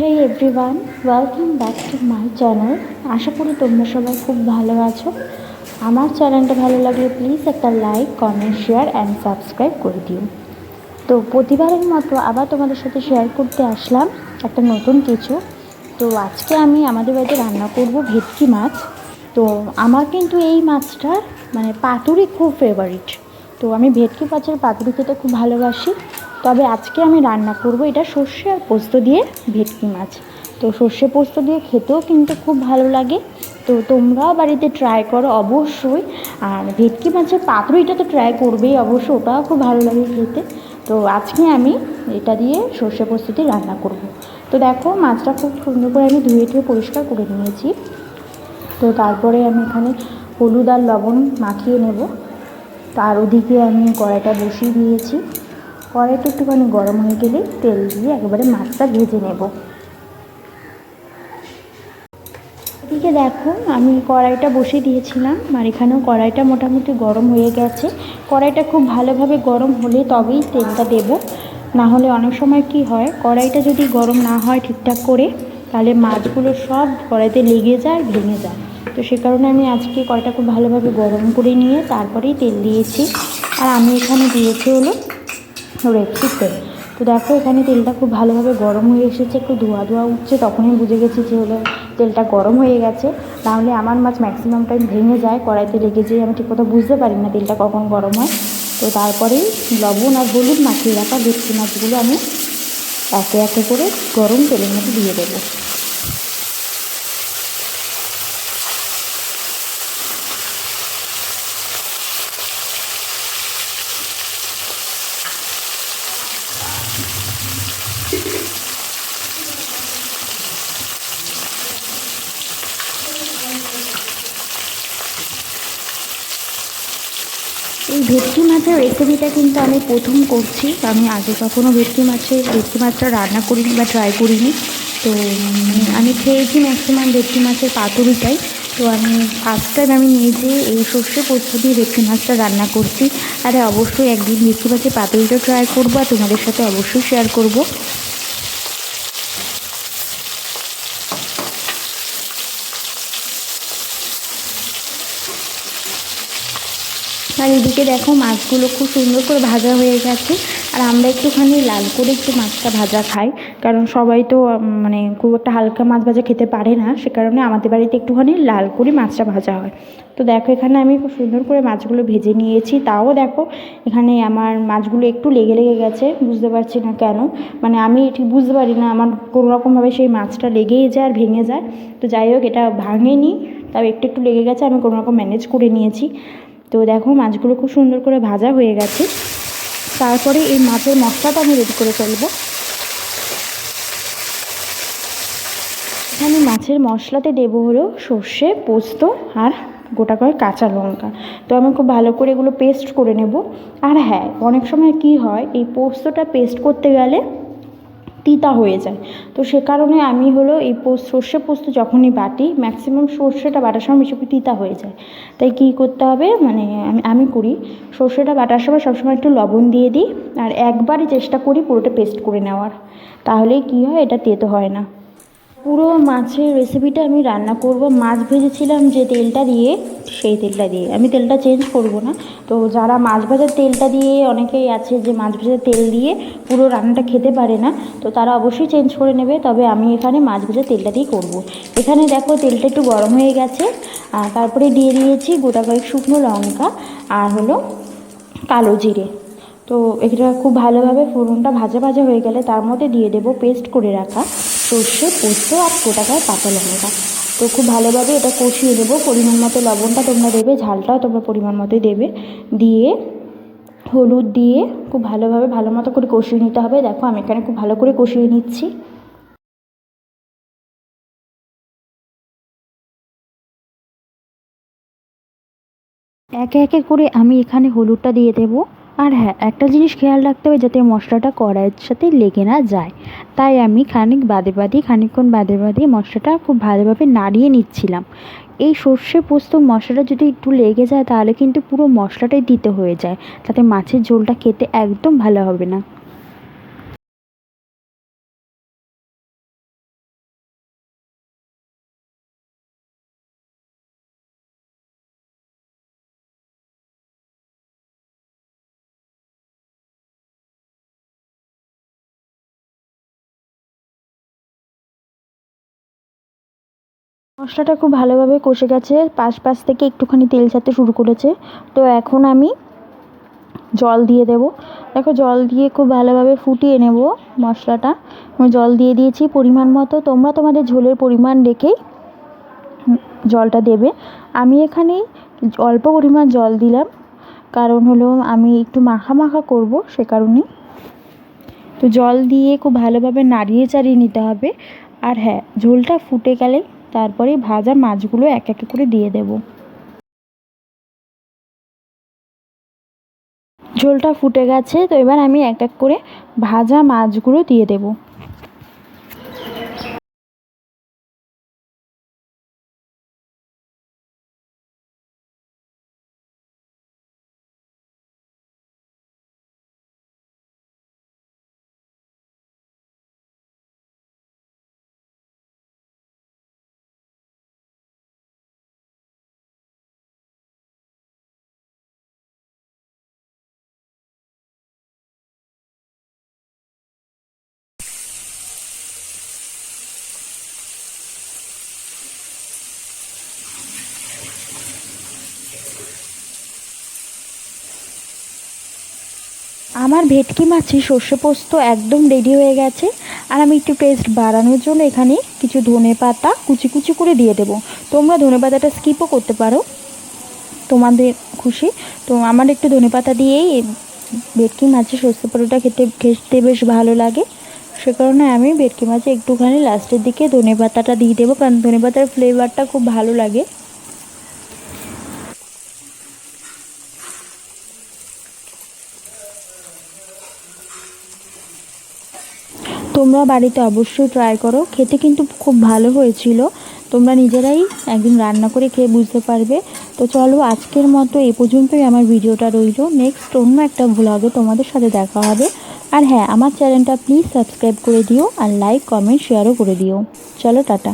Hey everyone welcome back to my channel আশা করি তোমরা সবাই খুব ভালো আছো। আমার চ্যানেলটা ভালো লাগলে প্লিজ একটা like comment share and subscribe করে দিও। তো প্রতিবারের মতো আবার তোমাদের সাথে শেয়ার করতে আসলাম একটা নতুন কিছু। তো আজকে আমি আমাদের বাড়িতে রান্না করব ভেটকি মাছ। তো আমার কিন্তু এই মাছটা মানে পাতুরি খুব ফেভারিট তো আমি ভেটকি মাছের পাতুরি খেতে খুব ভালোবাসি। তবে আজকে আমি রান্না করব এটা সর্ষে আর পোস্ত দিয়ে ভেটকি মাছ। তো সর্ষে পোস্ত দিয়ে খেতেও কিন্তু খুব ভালো লাগে। তো তোমরাও বাড়িতে ট্রাই করো অবশ্যই। আর ভেটকি মাছের পাতুরিটা তো ট্রাই করবেই অবশ্যই ওটাও খুব ভালো লাগে খেতে। তো আজকে আমি এটা দিয়ে সর্ষে পোস্ত দিয়ে রান্না করব। তো দেখো মাছটা খুব সুন্দর করে আমি ধুয়ে ধুয়ে পরিষ্কার করে নিয়েছি। তো তারপরে আমি এখানে হলুদ আর লবণ মাখিয়ে নেব। তার ওদিকে আমি কড়াইটা বসিয়ে দিয়েছি। কড়াইটা একটুখানি গরম হয়ে গেলে তেল দিয়ে একেবারে মাছটা ভেজে নেব। এদিকে দেখো, আমি কড়াইটা বসিয়ে দিয়েছিলাম, আর এখানেও কড়াইটা মোটামুটি গরম হয়ে গেছে। কড়াইটা খুব ভালোভাবে গরম হলে তবেই তেলটা দেব। না হলে অনেক সময় কি হয়, কড়াইটা যদি গরম না হয় ঠিকঠাক করে, তাহলে মাছগুলো সব কড়াইতে লেগে যায় ভেঙে যায়। তো সে কারণে আমি আজকে কড়াইটা খুব ভালোভাবে গরম করে নিয়ে তারপরেই তেল দিয়েছি। আর আমি এখানে দিয়েছি হলো রেপসি তেল তো দেখো, এখানে তেলটা খুব ভালোভাবে গরম হয়ে এসেছে, একটু ধোয়া ধোয়া উঠছে, তখনই বুঝে গেছি যে হলো তেলটা গরম হয়ে গেছে। তাহলে আমার মাছ ম্যাক্সিমাম টাইম ভেঙে যায়, কড়াইতে লেগে যেয়ে আমি ঠিক কথা বুঝতে পারি না তেলটা কখন গরম হয়। তো তারপরেই লবণ আর হলুদ মাখিয়ে রাখা ভেটকি মাছগুলো আমি একে একে করে গরম তেলের মধ্যে দিয়ে দেবো। এই ভেটকি মাছের রেসিপিটা কিন্তু আমি প্রথম করছি। আমি আগে কখনও ভেটকি মাছের, ভেটকি মাছটা রান্না করিনি বা ট্রাই করিনি। তো আমি খেয়েছি ম্যাক্সিমাম ভেটকি মাছের পাতুরিটাই। তো আমি ফার্স্ট টাইম আমি নিজে এই সর্ষে পোস্ত দিয়ে ভেটকি মাছটা রান্না করছি। আর অবশ্যই একদিন ভেটকি মাছের পাতুরিটা ট্রাই করব আর তোমাদের সাথে অবশ্যই শেয়ার করব। আর এদিকে দেখো মাছগুলো খুব সুন্দর করে ভাজা হয়ে গেছে। আর আমরা একটুখানি লাল করে একটু মাছটা ভাজা খাই। কারণ সবাই তো মানে খুব একটা হালকা মাছ ভাজা খেতে পারে না। সে কারণে আমাদের বাড়িতে একটুখানি লাল করে মাছটা ভাজা হয়। তো দেখো এখানে আমি খুব সুন্দর করে মাছগুলো ভেজে নিয়েছি। তাও দেখো এখানে আমার মাছগুলো একটু লেগে লেগে গেছে। বুঝতে পারছি না কেন। মানে আমি ঠিক বুঝতে পারি না আমার কোনো রকমভাবে সেই মাছটা লেগেই যায় আর ভেঙে যায়। তো যাই হোক, এটা ভাঙেনি। তাও একটু একটু লেগে গেছে। আমি কোনো রকম ম্যানেজ করে নিয়েছি। তো দেখো মাছগুলো খুব সুন্দর করে ভাজা হয়ে গেছে। তারপরে এই মাছের মশলাটা আমি রেডি করে ফেলব। এখানে মাছের মশলাতে দেবো হলো সর্ষে, পোস্ত আর গোটা কয়েক কাঁচা লঙ্কা। তো আমি খুব ভালো করে এগুলো পেস্ট করে নেব। আর হ্যাঁ অনেক সময় কি হয়, এই পোস্তটা পেস্ট করতে গেলে তিতা হয়ে যায়। তো সে কারণে আমি হলো এই পোস্ত, সর্ষে পোস্ত যখনই বাটি ম্যাক্সিমাম সর্ষেটা বাটার সময় বেশি তিতা হয়ে যায়। তাই কী করতে হবে? মানে আমি আমি করি। সর্ষেটা বাটার সময় সবসময় একটু লবণ দিয়ে দিই আর একবারই চেষ্টা করি পুরোটা পেস্ট করে নেওয়ার। তাহলে কি হয়? এটা তেতো হয় না। পুরো মাছের রেসিপিটা আমি রান্না করব। মাছ ভেজেছিলাম যে তেলটা দিয়ে, সেই তেলটা দিয়ে। আমি তেলটা চেঞ্জ করব না। তো যারা মাছ ভাজার তেলটা দিয়ে অনেকেই আছে যে মাছ ভাজার তেল দিয়ে পুরো রান্নাটা খেতে পারে না, তো তারা অবশ্যই চেঞ্জ করে নেবে। তবে আমি এখানে মাছ ভাজার তেলটা দিয়েই করব। এখানে দেখো তেলটা একটু গরম হয়ে গেছে। আর তারপরে দিয়ে দিয়েছি গোটা কয়েক শুকনো লঙ্কা আর হলো কালো জিরে। তো এটা খুব ভালোভাবে ফোড়নটা ভাজা ভাজা হয়ে গেলে তার মধ্যে দিয়ে দেবো পেস্ট করে রাখা। সর্ষে পোস্ত আর গোটাকায় কাঁচা লঙ্কা। তো খুব ভালোভাবে এটা কষিয়ে দেবো পরিমাণ মতো লবণটা তোমরা দেবে, ঝালটাও তোমরা পরিমাণ মতোই দেবে। দিয়ে, হলুদ দিয়ে খুব ভালোভাবে ভালো মতো করে কষিয়ে নিতে হবে। দেখো, আমি এখানে খুব ভালো করে কষিয়ে নিচ্ছি। একে একে করে আমি এখানে হলুদটা দিয়ে দেবো। আর হ্যাঁ একটা জিনিস খেয়াল রাখতে হবে যাতে মশলাটা কড়াইয়ের সাথে লেগে না যায়। তাই আমি খানিক বাদে বাদে, খানিকক্ষণ বাদে বাদে মশলাটা খুব ভালোভাবে নাড়িয়ে নিচ্ছিলাম। এই সর্ষে পোস্ত মশলাটা যদি একটু লেগে যায় তাহলে কিন্তু পুরো মশলাটাই দিতে হয়ে যায়। তাতে মাছের ঝোলটা খেতে একদম ভালো হবে না। মশলাটা খুব ভালোভাবে কষে গেছে পাশ পাশ থেকে একটুখানি তেল ছাড়তে শুরু করেছে। তো এখন আমি জল দিয়ে দেব। দেখো জল দিয়ে খুব ভালোভাবে ফুটিয়ে নেব মশলাটা। আমি জল দিয়ে দিয়েছি পরিমাণ মতো। তোমরা তোমাদের ঝোলের পরিমাণ রেখেই জলটা দেবে। আমি এখানে অল্প পরিমাণ জল দিলাম। কারণ হলো আমি একটু মাখা মাখা করব সে কারণেই তো জল দিয়ে খুব ভালোভাবে নাড়িয়ে চাড়িয়ে নিতে হবে। আর হ্যাঁ ঝোলটা ফুটে গেলে তারপরে ভাজা মাছগুলো এক এক করে দিয়ে দেব। ঝোলটা ফুটে গেছে, তো এবার আমি এক এক করে ভাজা মাছগুলো দিয়ে দেবো। আমার ভেটকি মাছের সর্ষে পোস্ত একদম রেডি হয়ে গেছে। আর আমি একটু টেস্ট বাড়ানোর জন্য এখানে কিছু ধনে পাতা কুচি কুচি করে দিয়ে দেবো। তোমরা ধনে পাতাটা স্কিপও করতে পারো। তোমাদের খুশি। তো আমার একটু ধনে পাতা দিয়েই ভেটকি মাছের সর্ষে পোস্তটা খেতে খেতে বেশ ভালো লাগে। সে কারণে আমি ভেটকি মাছে একটুখানি লাস্টের দিকে ধনে পাতাটা দিয়ে দেবো, কারণ ধনে পাতার ফ্লেভারটা খুব ভালো লাগে। তোমরা বাড়িতে অবশ্যই ট্রাই করো। খেতে কিন্তু খুব ভালো হয়েছিল। তোমরা নিজেরাই একদিন রান্না করে খেয়ে বুঝতে পারবে। তো চলো আজকের মতো এ পর্যন্তই আমার ভিডিওটা রইল। নেক্সট অন্য একটা ভ্লগে তোমাদের সাথে দেখা হবে। আর হ্যাঁ আমার চ্যানেলটা প্লিজ সাবস্ক্রাইব করে দিও আর লাইক কমেন্ট শেয়ারও করে দিও। চলো টাটা।